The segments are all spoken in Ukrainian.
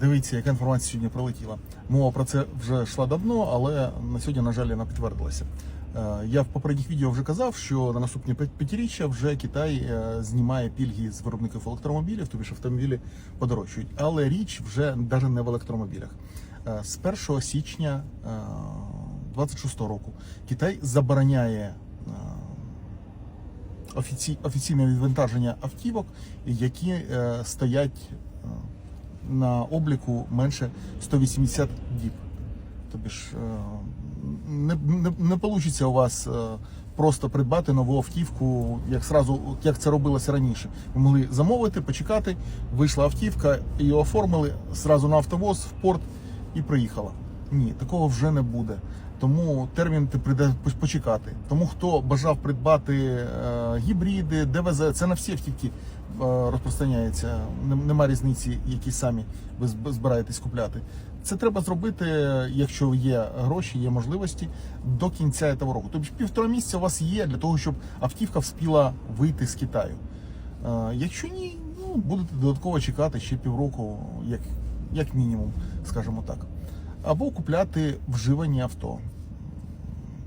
Дивіться, яка інформація сьогодні прилетіла. Мова про це вже йшла давно, але на сьогодні, на жаль, вона підтвердилася. Е, Я в попередніх відео вже казав, що на наступні п'ятиріччя вже Китай е, знімає пільги з виробників електромобілів, тобі ж автомобілі подорожчують. Але річ вже навіть не в електромобілях. Е, З 1 січня 26 року Китай забороняє офіційне відвантаження автівок, які стоять на обліку менше 180 діб. Тобі ж е, не, не, не вийде у вас е, просто придбати нову автівку, як сразу, як це робилося раніше. Ви могли замовити, почекати, вийшла автівка, її оформили зразу на автовоз, в порт і приїхала. Ні, такого вже не буде. Тому термін ти прийде почекати. Тому хто бажав придбати е, гібриди, ДВЗ, це на всі автівки е, розпространяється. Нема різниці, які самі ви збираєтесь купляти. Це треба зробити, якщо є гроші, є можливості до кінця цього року. Тобто півтора місяця у вас є для того, щоб автівка вспіла вийти з Китаю. Е, Якщо ні, ну будете додатково чекати ще півроку, як, як мінімум, скажімо так. Або купляти вживані авто.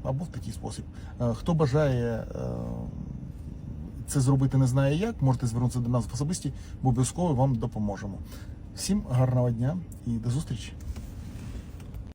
Або в такий спосіб. Е, Хто бажає е, це зробити, не знає як, можете звернутися до нас в особисті, бо обов'язково вам допоможемо. Всім гарного дня і до зустрічі!